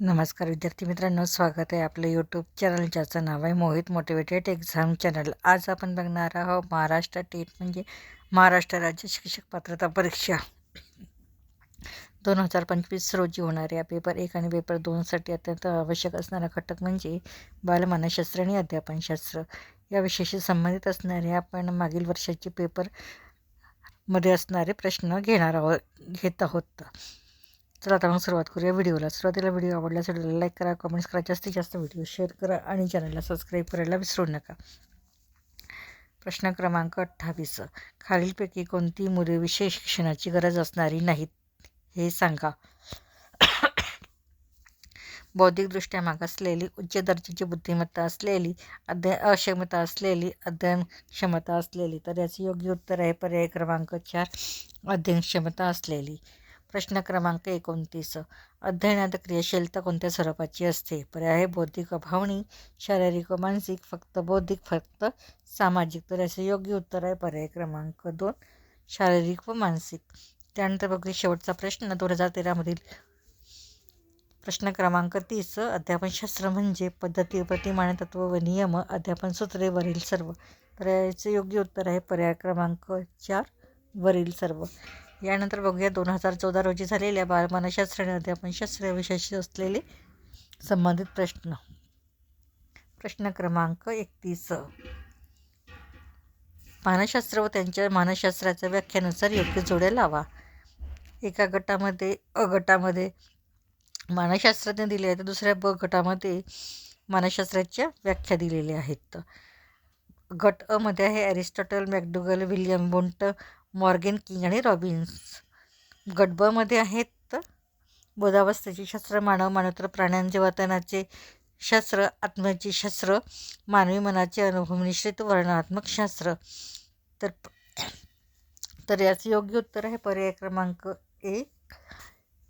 नमस्कार विद्यार्थी मित्रांनो स्वागत आहे आपलं यूट्यूब चॅनल ज्याचं नाव आहे मोहित मोटिवेटेड एक्झाम चॅनल आज आपण बघणार आहोत महाराष्ट्र टेट म्हणजे महाराष्ट्र राज्य शिक्षक पात्रता परीक्षा. दोन हजार पंचवीस रोजी होणाऱ्या पेपर एक आणि पेपर दोनसाठी अत्यंत आवश्यक असणारा घटक म्हणजे बालमानसशास्त्र आणि अध्यापनशास्त्र या विषयाशी संबंधित असणारे आपण मागील वर्षाचे पेपरमध्ये असणारे प्रश्न घेणार आहोत घेत आहोत. चला आता मग सुरुवात करूया व्हिडिओला. सुरुवातीला व्हिडिओ आवडल्यास व्हिडिओला लाईक करा कमेंट्स करा जास्तीत जास्त व्हिडिओ शेअर करा आणि चॅनलला सबस्क्राईब करायला विसरू नका. प्रश्न क्रमांक अठ्ठावीस. खालीलपैकी कोणती मुले विशेष शिक्षणाची गरज असणारी नाहीत? हे सांगा. बौद्धिकदृष्ट्या मागासलेली उच्च दर्जाची बुद्धिमत्ता असलेली अध्ययन अक्षमता असलेली अध्ययन क्षमता असलेली तर याचे योग्य उत्तर आहे पर्याय क्रमांक चार अध्ययन क्षमता असलेली. प्रश्न क्रमांक एकोणतीस. अध्ययनात क्रियाशीलता कोणत्या स्वरूपाची असते? पर्याय बौद्धिक अभावणी शारीरिक व मानसिक फक्त बौद्धिक फक्त सामाजिक. तर याचे योग्य उत्तर आहे पर्याय क्रमांक दोन शारीरिक व मानसिक. त्यानंतर बघूया शेवटचा प्रश्न दोन हजार तेरामधील प्रश्न क्रमांक तीस. अध्यापनशास्त्र म्हणजे पद्धती प्रतिमाने तत्व व नियम अध्यापन सूत्रे वरील सर्व. तर याचे योग्य उत्तर आहे पर्याय क्रमांक चार वरील सर्व. यानंतर बघूया दोन हजार चौदा रोजी झालेल्या बालमानशास्त्र आणि अध्यापनशास्त्र विषयाशी असलेले संबंधित प्रश्न. प्रश्न क्रमांक एकतीस. मानसशास्त्र व त्यांच्या मानसशास्त्राच्या व्याख्यानुसार योग्य जोड्या लावा. एका गटामध्ये अ गटामध्ये मानसशास्त्रज्ञ दिले आहेत दुसऱ्या ब गटामध्ये मानसशास्त्राच्या व्याख्या दिलेल्या आहेत. गट अ मध्ये आहे Aristotle McDougall William Wundt Morgan King आणि रॉबिन्स. गट आहेत बोधावस्थेचे शास्त्र मानव मानवतर प्राण्यांचे वर्तनाचे शास्त्र आत्म्याचे शास्त्र मानवी मनाचे अनुभव मिश्रित वर्णनात्मक शास्त्र. तर तर याचं योग्य उत्तर आहे पर्याय क्रमांक एक.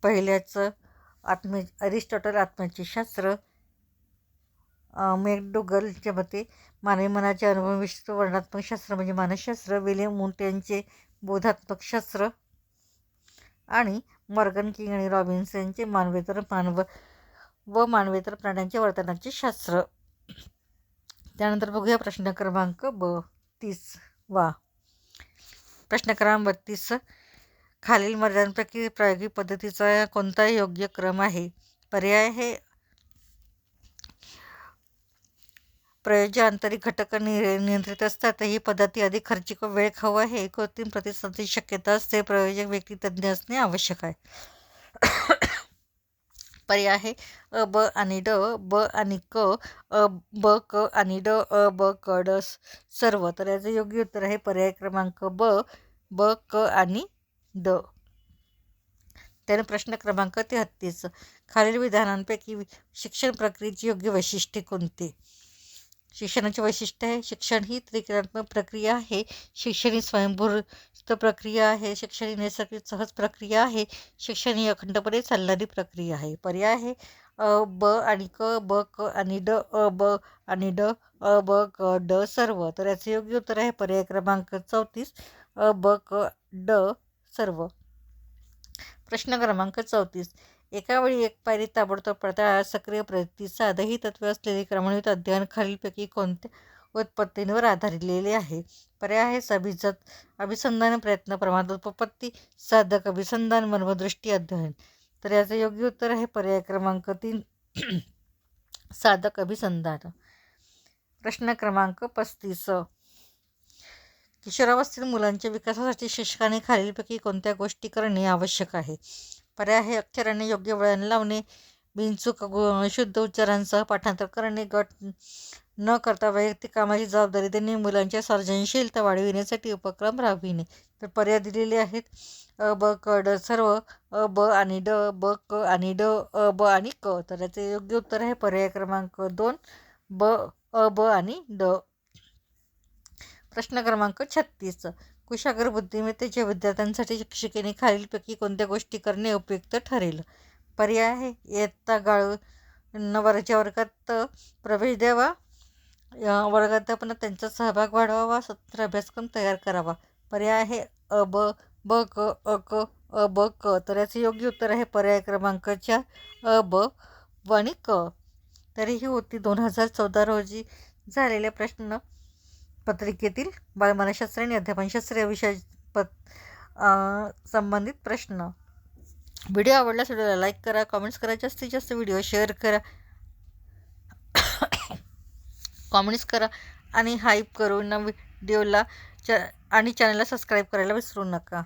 पहिल्याचं आत्मे अरिस्टॉटल आत्म्याचे शास्त्र. मेकडोगलच्या मते मानवी मनाचे अनुभव मिश्रित वर्णात्मक शास्त्र म्हणजे मानसशास्त्र. विलियम मुंट यांचे बोधात्मक शास्त्र आणि मॉर्गन किंग आणि रॉबिन्स यांचे मानवेतर मानव व मानवेतर प्राण्यांच्या वर्तनाचे शास्त्र. त्यानंतर बघूया प्रश्न क्रमांक ब तीस वा. प्रश्न क्रमांक बत्तीस खालील मर्यादांपैकी प्रायोगिक पद्धतीचा कोणता योग्य क्रम आहे? पर्याय हे प्रयोज्य आंतरिक घटक नियंत्रित असतात ही पद्धती अधिक खर्चिक व वेळ खाऊ आहे. कृत्रिम प्रतिसादची शक्यता असते. प्रयोजक व्यक्ती तज्ज्ञ असणे आवश्यक आहे. पर्याय आहे. अ ब आणि ड ब आणि क अ ब क आणि ड अ ब क ड सर्व. तर याचं योग्य उत्तर आहे पर्याय क्रमांक ब ब क आणि ड. त्याने प्रश्न क्रमांक तेहत्तीस खालील विधानांपैकी शिक्षण प्रक्रियेची योग्य वैशिष्ट्ये कोणती? शिक्षणाचे वैशिष्ट्य आहे. शिक्षण ही त्रिक्रियात्मक प्रक्रिया आहे. शिक्षण ही स्वयंभूत प्रक्रिया आहे. शिक्षण ही नैसर्गिक सहज प्रक्रिया आहे. शिक्षण ही अखंडपणे चालणारी प्रक्रिया आहे. पर्याय आहे. अ ब आणि क ब क आणि ड अ ब आणि ड अ ब क ड सर्व. तर याचे योग्य उत्तर आहे पर्याय क्रमांक चौतीस. अ ब क ड सर्व. प्रश्न क्रमांक चौतीस. एका वेळी एक पायरी ताबडतोब पडताळा सक्रिय प्रतिसाद ही तत्वे असलेले क्रमणित अध्ययन खालीलपैकी कोणत्या उत्पत्तींवर आधारलेले आहे? पर्याय आहे अभिजत अभिसंधान प्रयत्न प्रमाण उपपत्ती साधक अभिसंधान मनोदृष्टी अध्ययन. तर याचं योग्य उत्तर आहे पर्याय क्रमांक तीन साधक अभिसंधान. प्रश्न क्रमांक पस्तीस. किशोरावस्थेत मुलांच्या विकासासाठी शिक्षकाने खालीलपैकी कोणत्या गोष्टी करणे आवश्यक आहे? पर्याय हे अक्षराने योग्य वळण लावणे बिनचूक शुद्ध उच्चारांसह पाठांतर करणे गट न करता वैयक्तिक कामाची जबाबदारी देणे मुलांच्या सर्जनशीलता वाढविण्यासाठी उपक्रम राबविणे. तर पर्याय दिलेले आहेत. अ ब क ड सर्व अ ब आणि ड ब क आणि ड अ ब आणि क. तर याचे योग्य उत्तर आहे पर्याय क्रमांक दोन ब अ ब आणि ड. प्रश्न क्रमांक छत्तीस. कुशाग्र बुद्धिमत्तेच्या विद्यार्थ्यांसाठी शिक्षिकेने खालीलपैकी कोणत्या गोष्टी करणे उपयुक्त ठरेल? पर्याय आहे. इयत्ता गाळून वरच्या वर्गात प्रवेश द्यावा. वर्गात आपण त्यांचा सहभाग वाढवावा. स्वतंत्र अभ्यासक्रम तयार करावा. पर्याय आहे. अ ब ब क अ क अ ब क. तर याचं योग्य उत्तर आहे पर्याय क्रमांकच्या अ ब व आणि क. तरी ही होती दोन हजार चौदा रोजी झालेल्या प्रश्न. पत्रिकेतील बालमनशास्त्र आणि अध्यापनशास्त्र या विषय पत संबंधित प्रश्न. व्हिडिओ आवडल्यास व्हिडिओला लाईक करा कॉमेंट्स करा जास्तीत जास्त व्हिडिओ शेअर करा. कॉमेंट्स करा आणि हाईप करून व्हिडिओला च आणि चॅनलला सबस्क्राईब करायला विसरू नका.